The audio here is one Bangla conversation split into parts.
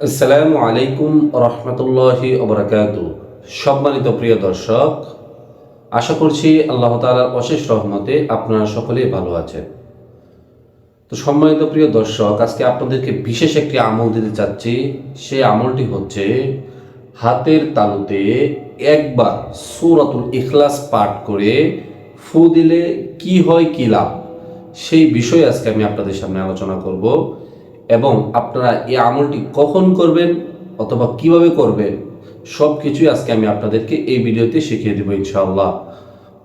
আসসালামু আলাইকুম রহমতুল্লাহি ওবরাকাত। সম্মানিত প্রিয় দর্শক, আশা করছি আল্লাহ তালার অশেষ রহমতে আপনারা সকলেই ভালো আছেন। তো সম্মানিত প্রিয় দর্শক, আজকে আপনাদেরকে বিশেষ একটি আমল দিতে চাচ্ছি। সেই আমলটি হচ্ছে হাতের তালুতে একবার সূরাতুল ইখলাস পাঠ করে ফু দিলে কি হয়, কি লাভ? সেই বিষয়ে আজকে আমি আপনাদের সামনে আলোচনা করব। এবং আপনারা এই আমলটি কখন করবেন অথবা কীভাবে করবেন সব কিছুই আজকে আমি আপনাদেরকে এই ভিডিওতে শিখিয়ে দেবো ইনশাআল্লাহ।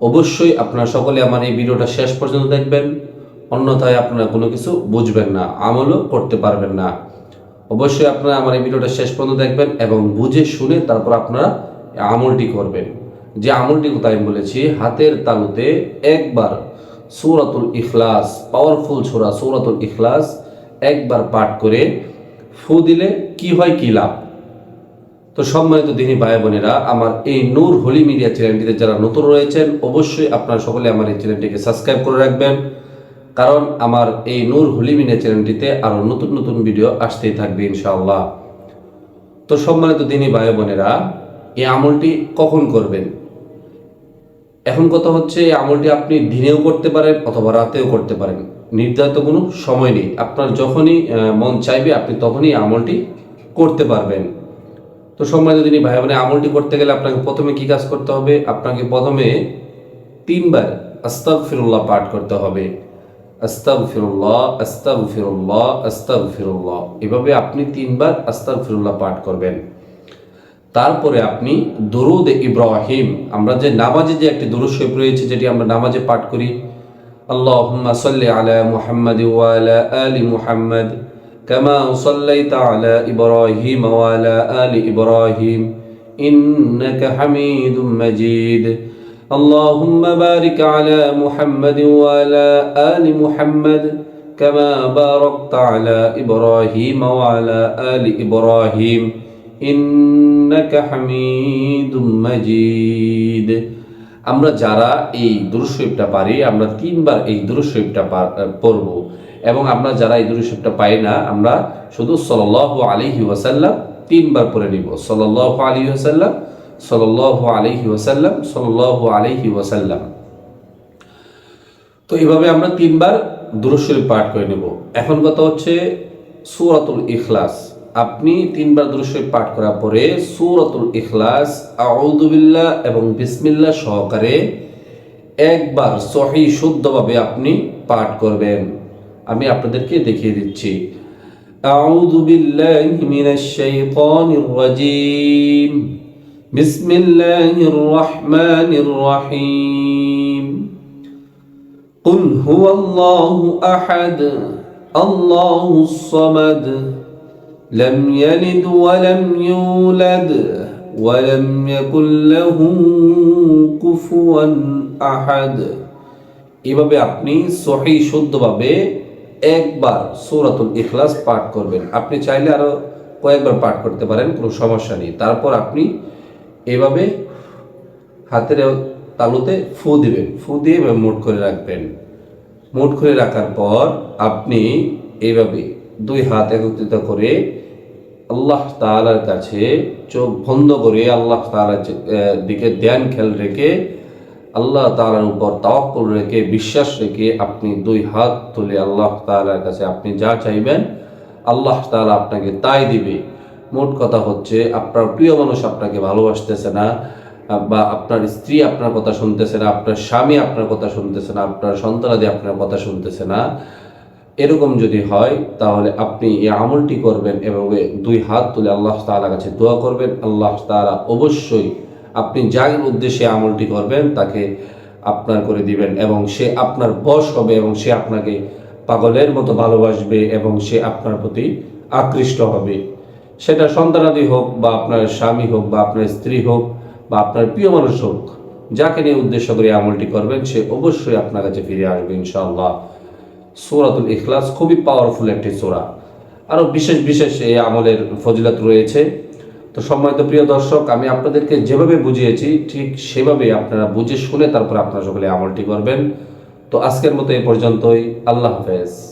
অবশ্যই আপনারা সকলে আমার এই ভিডিওটা শেষ পর্যন্ত দেখবেন, অন্যথায় আপনারা কোনো কিছু বুঝবেন না, আমলও করতে পারবেন না। অবশ্যই আপনারা আমার এই ভিডিওটা শেষ পর্যন্ত দেখবেন এবং বুঝে শুনে তারপর আপনারা আমলটি করবেন। যে আমলটি কথা আমি বলেছি, হাতের তালুতে একবার সৌরাতুল ইখলাস পাওয়ারফুল ছোরা সূরাতুল ইখলাস একবার পাঠ করে ফু দিলে কি হয়, কি লাভ? তো সম্মানিত দিনী ভাই বোনেরা, আমার এই নূর হোলি মিডিয়া চ্যানেলটিতে যারা নতুন রয়েছেন, অবশ্যই আপনারা সকলে আমার এই চ্যানেলটিকে সাবস্ক্রাইব করে রাখবেন। কারণ আমার এই নূর হোলি মিডিয়া চ্যানেলটিতে আরও নতুন নতুন ভিডিও আসতেই থাকবে ইনশাআল্লাহ। তো সম্মানিত দিনী ভাই বোনেরা, এই আমলটি কখন করবেন? এখন কথা হচ্ছে এই আমলটি আপনি দিনেও করতে পারেন অথবা রাতেও করতে পারেন। নির্ধারিত কোনো সময় নেই। আপনার যখনই মন চাইবে, আপনি তখনই আমলটি করতে পারবেন। তো সম্মানিত দিনী ভাই বোনে, আমলটি করতে গেলে আপনাকে প্রথমে কি কাজ করতে হবে? আপনাকে প্রথমে তিনবার আস্তাব ফিরুল্লাহ পাঠ করতে হবে। আস্তাব ফিরুল্লাহ আস্তাব ফিরুল্লাহ আস্তাব ফিরুল্লাহ এভাবে আপনি তিনবার আস্তাব ফিরুল্লাহ পাঠ করবেন। তারপরে আপনি দরুদ ইব্রাহিম আমরা যে নামাজে যে একটি দরুদ শরীফ রয়েছে যেটি আমরা নামাজে পাঠ করি আল্লাহুম্মা সাল্লি আলা মুহাম্মাদ ওয়া আলা আলি মুহাম্মাদ কামা সাল্লাইতা আলা ইব্রাহিম ওয়া আলা আলি ইব্রাহিম ইন্নাকা হামিদুম মাজিদ اللهم بارك على محمد وعلى آل محمد كما باركت على إبراهيم وعلى آل إبراهيم ইন্নাকা হামিদুম মাজিদ। আমরা যারা এই দুরুশরীফটা পারি, আমরা তিনবার এই দুরুশরীফটা পড়ব। এবং আমরা যারা এই দুরুশরীফটা পাই না, আমরা শুধু সল্লাল্লাহু আলাইহি ওয়াসাল্লাম তিনবার পড়ে নিব। সল্লাল্লাহু আলাইহি ওয়াসাল্লাম, সল্লাল্লাহু আলাইহি ওয়াসাল্লাম, সল্লাল্লাহু আলাইহি ওয়াসাল্লাম। তো এইভাবে আমরা তিনবার দুরুশরীফ পাঠ করে নেব। এখন কথা হচ্ছে সূরাতুল ইখলাস। আপনি তিনবার দুরুশরীফ পাঠ করার পরে সূরাতুল ইখলাস আউযুবিল্লাহ এবং বিসমিল্লাহ সহকারে একবার সহি শুদ্ধভাবে আপনি পাঠ করবেন আমি আপনাদেরকে দেখিয়ে দিচ্ছি أعوذ بالله من الشيطان الرجيم بسم الله الرحمن الرحيم قل هو الله احد الله الصمد لم يلد ولم يولد ولم يكن له كفوا احد এভাবে আপনি সহি শুদ্ধভাবে একবার সূরাতুল ইখলাস পাঠ করবেন আপনি চাইলে আরো কয়েকবার পাঠ করতে পারেন কোনো সমস্যা নেই তারপর আপনি এভাবে হাতের তালুতে ফু দিবেন ফু দিয়ে এভাবে মুট করে রাখবেন মুট করে রাখার পর আপনি এইভাবে দুই হাত একত্রিত করে আল্লাহ তাআলার কাছে চোখ বন্ধ করে আল্লাহ আহ, দিকে ধ্যান খেল রেখে আল্লাহ তাআলার উপর তাওয়াক্কুল রেখে বিশ্বাস রেখে আপনি দুই হাত তুলে আল্লাহ তাআলার কাছে আপনি যা চাইবেন আল্লাহ তালা আপনাকে তাই দিবে। মোট কথা হচ্ছে আপনার প্রিয় মানুষ আপনাকে ভালোবাসতেছে না বা আপনার স্ত্রী আপনার কথা শুনতেছে না আপনার স্বামী আপনার কথা শুনতেছে না আপনার সন্তানাদি আপনার কথা শুনতেছে না। এরকম যদি হয়, তাহলে আপনি এই আমলটি করবেন এবং দুই হাত তুলে আল্লাহ তাআলার কাছে দোয়া করবেন। আল্লাহ তাআলা অবশ্যই আপনি যার উদ্দেশ্যে আমলটি করবেন, তাকে আপনার করে দিবেন এবং সে আপনার বশ হবে এবং সে আপনাকে পাগলের মতো ভালোবাসবে এবং সে আপনার প্রতি আকৃষ্ট হবে। সেটা সন্তানাদি হোক বা আপনার স্বামী হোক বা আপনার স্ত্রী হোক বা আপনার প্রিয় মানুষ হোক, যাকে নিয়ে উদ্দেশ্য করে আমলটি করবেন, সে অবশ্যই আপনার কাছে ফিরে আসবে ইনশাআল্লাহ। সূরাতুল ইখলাস খুবই পাওয়ারফুল একটি সোরা। আরও বিশেষ বিশেষ এই আমলের ফজিলত রয়েছে। তো সম্মানিত প্রিয় দর্শক, আমি আপনাদেরকে যেভাবে বুঝিয়েছি, ঠিক সেভাবে আপনারা বুঝে শুনে তারপরে আপনারা সকলে আমলটি করবেন। তো আজকের মতো এ পর্যন্তই। আল্লাহ হাফেজ।